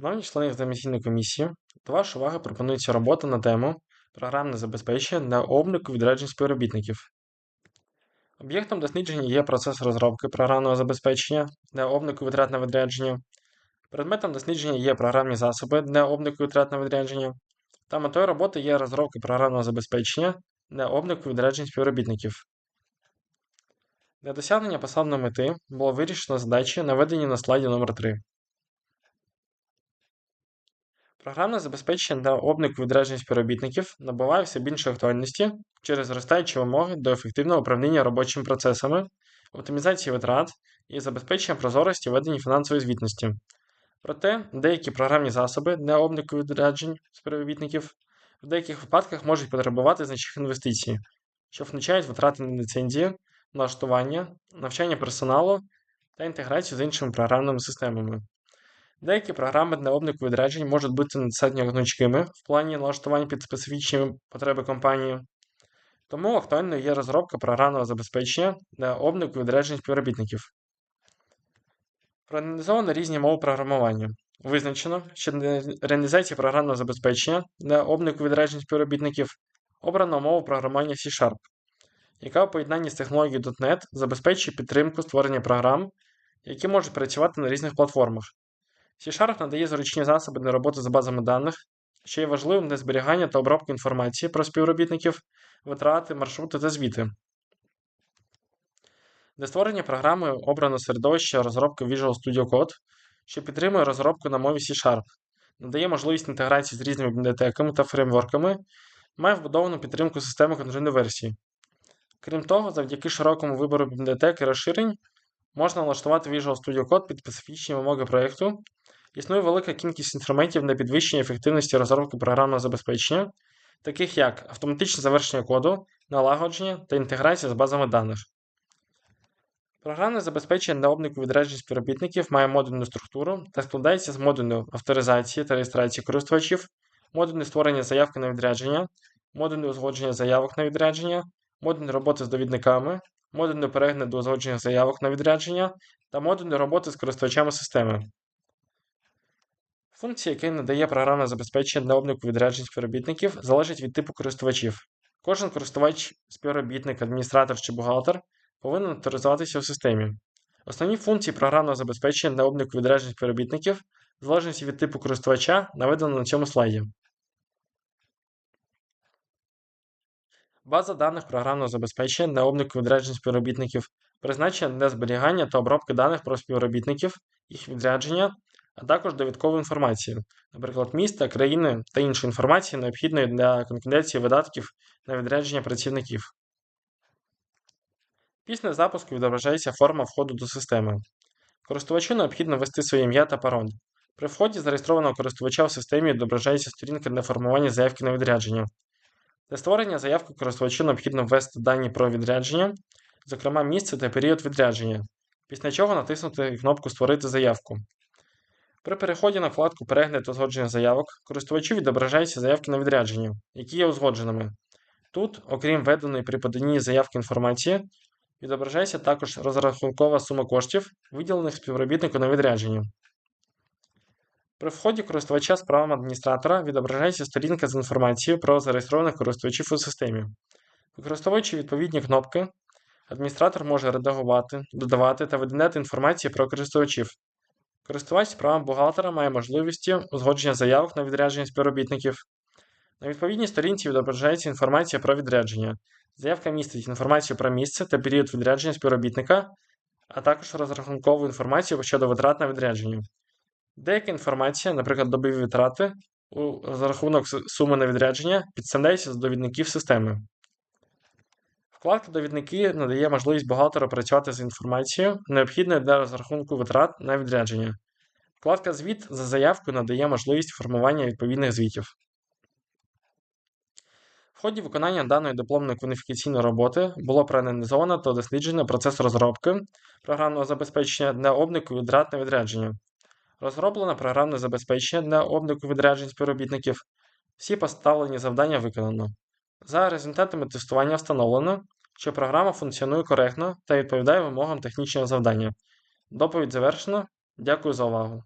Шановні члени екзаменаційної комісії, до вашої уваги пропонується робота на тему програмне забезпечення для обліку відряджень співробітників. Об'єктом дослідження є процес розробки програмного забезпечення для обліку витрат на відрядження. Предметом дослідження є програмні засоби для обліку витрат на відрядження. Та метою роботи є розробка програмного забезпечення для обліку відряджень співробітників. Для досягнення посадної мети було вирішено задачі, наведені на слайді номер 3 Програмне забезпечення для обліку відряджень співробітників набуває все більше актуальності через зростаючі вимоги до ефективного управління робочими процесами, оптимізації витрат і забезпечення прозорості ведення фінансової звітності. Проте деякі програмні засоби для обліку відряджень співробітників в деяких випадках можуть потребувати значних інвестицій, що включають витрати на ліцензії, налаштування, навчання персоналу та інтеграцію з іншими програмними системами. Деякі програми для обліку відряджень можуть бути недостатньо гнучкими в плані налаштування під специфічні потреби компанії, тому актуальною є розробка програмного забезпечення для обліку відряджень співробітників. Проаналізовано різні мови програмування. Визначено, що для реалізації програмного забезпечення для обліку відряджень співробітників обрано мову програмування C-Sharp, яка у поєднанні з технологією .NET забезпечує підтримку створення програм, які можуть працювати на різних платформах. C-Sharp надає зручні засоби для роботи з базами даних, що є важливим для зберігання та обробки інформації про співробітників, витрати, маршрути та звіти. Для створення програми обрано середовище розробки Visual Studio Code, що підтримує розробку на мові C-Sharp, надає можливість інтеграції з різними бібліотеками та фреймворками, має вбудовану підтримку системи контрольної версії. Крім того, завдяки широкому вибору бібліотек і розширень можна налаштувати Visual Studio Code під специфічні вимоги проєкту. Існує велика кількість інструментів для підвищення ефективності розробки програмного забезпечення, таких як автоматичне завершення коду, налагодження та інтеграція з базами даних. Програмне забезпечення для обліку відряджень співробітників має модульну структуру та складається з модулю авторизації та реєстрації користувачів, модулю створення заявки на відрядження, модулю узгодження заявок на відрядження, модуль роботи з довідниками, модуль перегляду узгодження заявок на відрядження та модуль роботи з користувачами системи. Функція, яка надає програмне забезпечення для обліку відряджень співробітників, залежить від типу користувачів. Кожен користувач, співробітник, адміністратор чи бухгалтер повинен авторизуватися в системі. Основні функції програмного забезпечення для обліку відряджень співробітників залежності від типу користувача наведено на цьому слайді. База даних програмного забезпечення для обліку відряджень співробітників призначена для зберігання та обробки даних про співробітників, їх відрядження, а також довідкової інформації, наприклад, міста, країни та іншої інформації, необхідної для конкуренції видатків на відрядження працівників. Після запуску відображається форма входу до системи. Користувачу необхідно ввести своє ім'я та пароль. При вході зареєстрованого користувача в системі відображається сторінка для формування заявки на відрядження. Для створення заявки користувачу необхідно ввести дані про відрядження, зокрема місце та період відрядження, після чого натиснути кнопку Створити заявку. При переході на вкладку Перегляд узгодження заявок користувачу відображаються заявки на відрядження, які є узгодженими. Тут, окрім введеної при поданні заявки інформації, відображається також розрахункова сума коштів, виділених співробітнику на відрядження. При вході користувача з правом адміністратора відображається сторінка з інформацією про зареєстрованих користувачів у системі. Використовуючи відповідні кнопки, адміністратор може редагувати, додавати та видаляти інформацію про користувачів. Користувач з правом бухгалтера має можливості узгодження заявок на відрядження співробітників. На відповідній сторінці відображається інформація про відрядження. Заявка містить інформацію про місце та період відрядження співробітника, а також розрахункову інформацію щодо витрат на відрядження. Деяка інформація, наприклад, добові витрати, у розрахунок суми на відрядження підставляється з довідників системи. Вкладка Довідники надає можливість бухгалтеру працювати з інформацією, необхідною для розрахунку витрат на відрядження. Вкладка Звіт за заявкою надає можливість формування відповідних звітів. В ході виконання даної дипломної кваліфікаційної роботи було проаналізовано та досліджено процес розробки програмного забезпечення для обліку витрат на відрядження. Розроблено програмне забезпечення для обліку відряджень співробітників. Всі поставлені завдання виконано. За результатами тестування встановлено, що програма функціонує коректно та відповідає вимогам технічного завдання. Доповідь завершена. Дякую за увагу.